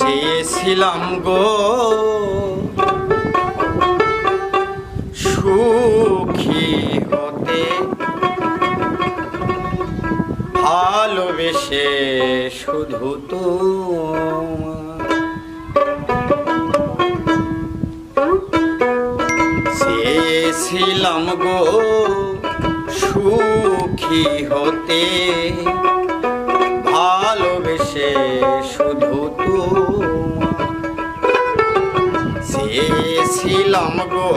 চেয়েছিলাম গো। সুখী হতে ভালোবেসে শুধু তো চেয়েছিলাম গো সুখী হতে ভালোবেসে শুধু চেয়েছিলাম গো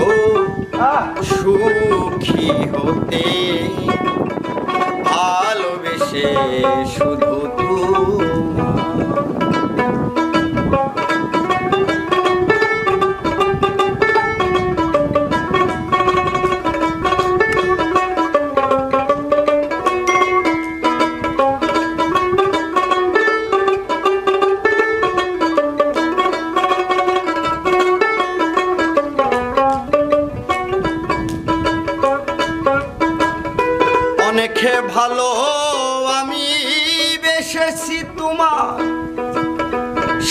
সুখী হতে। ভালোবেসে শুধু তোমার অনেকে ভালো আমি বেসেছি তোমার।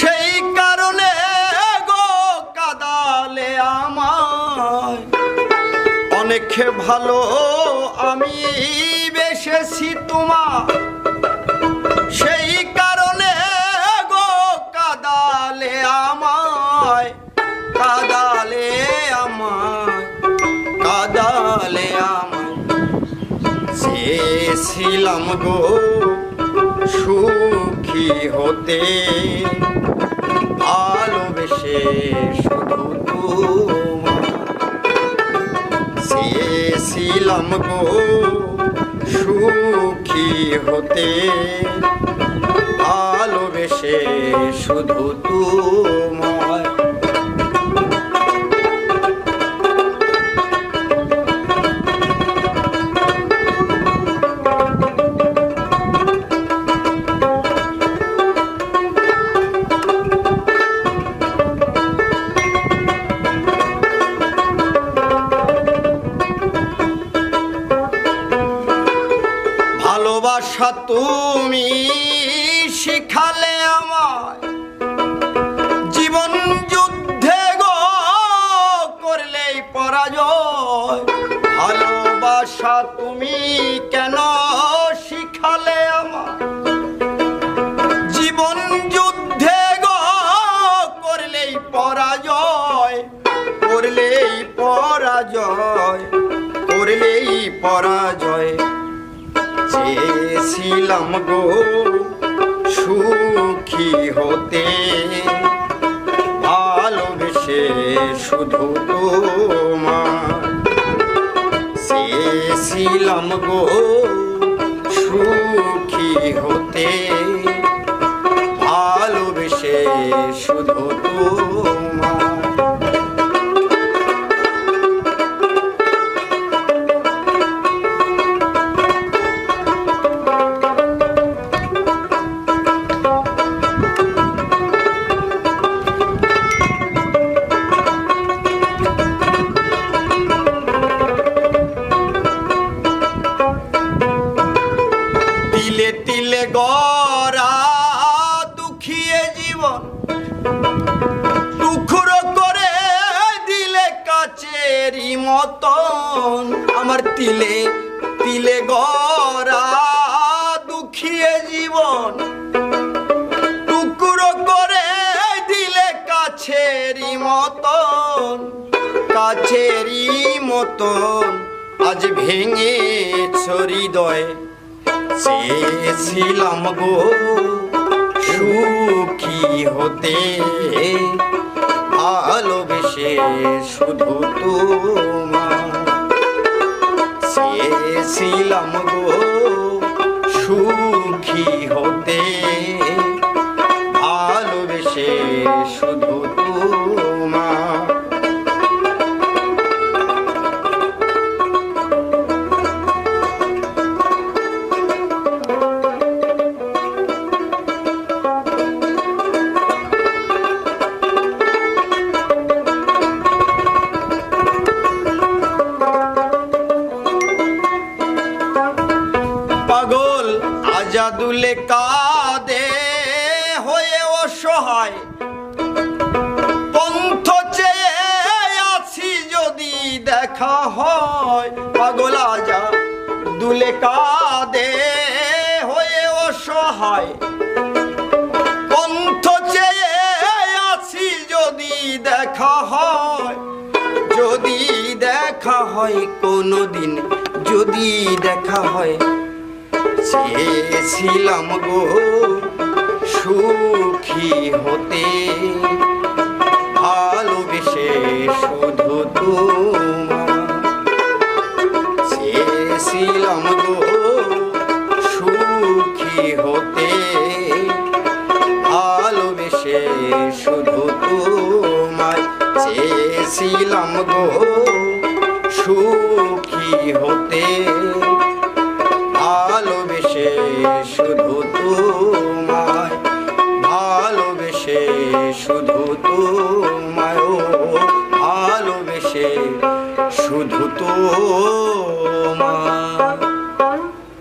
সেই কারণে গো কাদালে আমায়। অনেকে ভালো আমি বেসেছি তোমার। সেই কারণে গো কাদালে আমায়। চেয়েছিলাম গো সুখী হতে ভালোবেসে শুধু তোমার চেয়েছিলাম গো সুখী হতে ভালোবেসে শুধু তোমায় ভালোবাসা তুমি শিখালে আমায়। জীবন যুদ্ধে গো, করলেই পরাজয়। ভালোবাসা তুমি কেন শিখালে আমায়? জীবন যুদ্ধে গো, করলেই পরাজয়। করলেই পরাজয় করলেই পরাজয়। চেয়েছিলাম গো সুখী হতে ভালোবেসে শুধু তোমার। চেয়েছিলাম গো তিলে তিলে গড়া দুঃখিয়ে জীবন। টুকরো করে দিলে কাচেরই মতন। আমার তিলে তিলে গড়া দুঃখিয়ে জীবন। টুকরো করে দিলে কাছেরই মতন। কাছেরই মতন আজ ভেঙে হৃদয়। চেয়েছিলাম গো সুখী হতে। ভালোবেসে শুধু তোমার চেয়েছিলাম গো সুখী হতে। আজাদুলে কাদে, হয়ে অস অসহায়। পন্থ চেয়ে আছি যদি দেখা হয়, পাগলা যা দুলে কাঁদে, হয়ে অসহায়। পন্থ চেয়ে আছি যদি দেখা হয়, যদি দেখা হয় কোনো দিন যদি দেখা হয় চেয়েছিলাম গো, সুখী হতে। ভালোবেসে শুধু তোমার চেয়েছিলাম গো, সুখী হতে। ভালোবেসে শুধু তোমায় চেয়েছিলাম গো, সুখী হতে। শুধু তোমায় ভালোবেসে শুধু তোমায়।